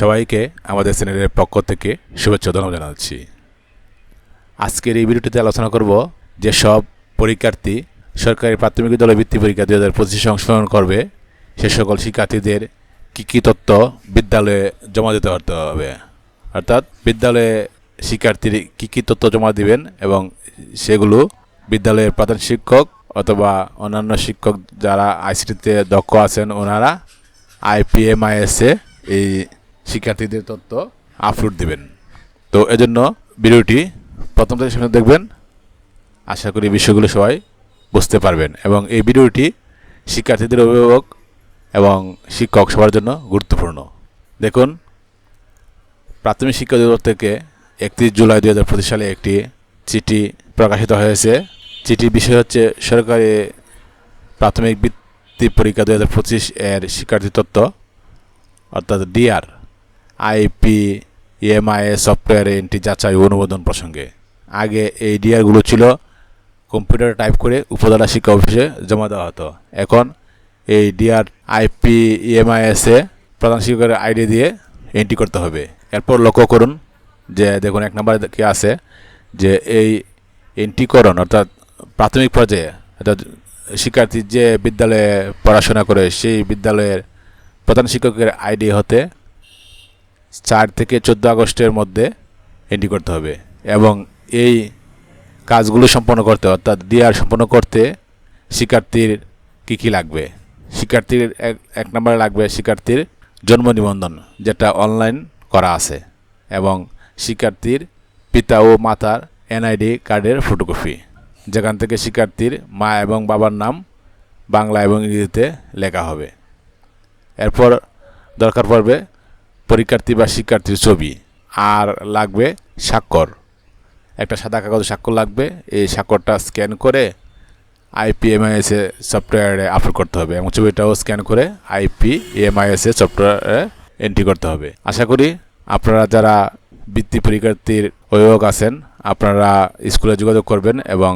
সবাইকে আমাদের চ্যানেলের পক্ষ থেকে শুভেচ্ছা ধন্যবাদ জানাচ্ছি। আজকের এই ভিডিওটিতে আলোচনা করব যে সব পরীক্ষার্থী সরকারি প্রাথমিক বিদ্যালয় ভিত্তি পরীক্ষা দুই হাজার পঁচিশে অংশগ্রহণ করবে, সে সকল শিক্ষার্থীদের কী কী তথ্য বিদ্যালয়ে জমা দিতে পারতে হবে? অর্থাৎ বিদ্যালয়ে শিক্ষার্থীর কী কী তথ্য জমা দিবেন এবং সেগুলো বিদ্যালয়ের প্রধান শিক্ষক অথবা অন্যান্য শিক্ষক যারা আইসিটিতে দক্ষ আছেন, ওনারা আইপিএমআইএসে এই শিক্ষার্থীদের তথ্য আপলোড দিবেন। তো এজন্য ভিডিওটি প্রথম থেকে সামনে দেখবেন। আশা করি বিষয়গুলো সবাই বুঝতে পারবেন এবং এই ভিডিওটি শিক্ষার্থীদের অভিভাবক এবং শিক্ষক সবার জন্য গুরুত্বপূর্ণ। দেখুন, প্রাথমিক শিক্ষা অধিদপ্তর থেকে একত্রিশ জুলাই দু হাজার পঁচিশ সালে একটি চিঠি প্রকাশিত হয়েছে। চিঠির বিষয় হচ্ছে সরকারি প্রাথমিক বৃত্তি পরীক্ষা দু হাজার পঁচিশ এর শিক্ষার্থী তত্ত্ব অর্থাৎ DR IP EMIA software entry যাচাই অনুমোদন প্রসঙ্গে। আগে এই ডিআরগুলো ছিল কম্পিউটার টাইপ করে উপজেলা শিক্ষা অফিসে জমা দেওয়া হতো। এখন এই ডিআর, আইপি ইএমআইএসে প্রধান শিক্ষকের আইডি দিয়ে এন্ট্রি করতে হবে। এরপর লক্ষ্য করুন যে, দেখুন এক নম্বরে কি আছে যে, এই এন্ট্রিকরণ অর্থাৎ প্রাথমিক পর্যায়ে অর্থাৎ শিক্ষার্থী যে বিদ্যালয়ে পড়াশোনা করে সেই বিদ্যালয়ের প্রধান শিক্ষকের আইডি হতে চার থেকে চোদ্দ আগস্টের মধ্যে এন্ট্রি করতে হবে। এবং এই কাজগুলো সম্পন্ন করতে, অর্থাৎ ডিআর সম্পন্ন করতে শিক্ষার্থীর কী কী লাগবে? শিক্ষার্থীর এক এক নম্বরে লাগবে শিক্ষার্থীর জন্ম নিবন্ধন, যেটা অনলাইন করা আছে, এবং শিক্ষার্থীর পিতা ও মাতার এনআইডি কার্ডের ফটোকপি যেখান থেকে শিক্ষার্থীর মা এবং বাবার নাম বাংলা এবং ইংরেজিতে লেখা হবে। এরপর দরকার পড়বে পরীক্ষার্থী বা শিক্ষার্থীর ছবি। আর লাগবে স্বাক্ষর। একটা সাদা কাগজ স্বাক্ষর লাগবে। এই স্বাক্ষরটা স্ক্যান করে আইপিএমআইএসে সফটওয়্যারে আপলোড করতে হবে এবং ছবিটাও স্ক্যান করে আইপি এমআইএসে সফটওয়্যারে এন্ট্রি করতে হবে। আশা করি আপনারা যারা বৃত্তি পরীক্ষার্থীর অভিভাবক আছেন, আপনারা স্কুলে যোগাযোগ করবেন এবং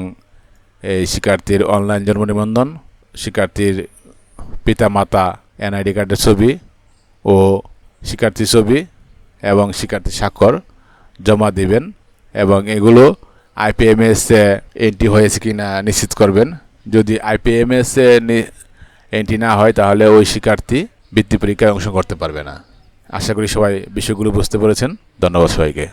এই শিক্ষার্থীর অনলাইন জন্ম নিবন্ধন, শিক্ষার্থীর পিতা মাতা এনআইডি কার্ডের ছবি ও শিক্ষার্থীর ছবি এবং শিক্ষার্থী স্বাক্ষর জমা দিবেন এবং এগুলো আইপিএমএস এন্ট্রি হয়েছে কি না নিশ্চিত করবেন। যদি আইপিএমএস এন্ট্রি না হয়, তাহলে ওই শিক্ষার্থী বৃত্তি পরীক্ষায় অংশ করতে পারবে না। আশা করি সবাই বিষয়গুলো বুঝতে পেরেছেন। ধন্যবাদ সবাইকে।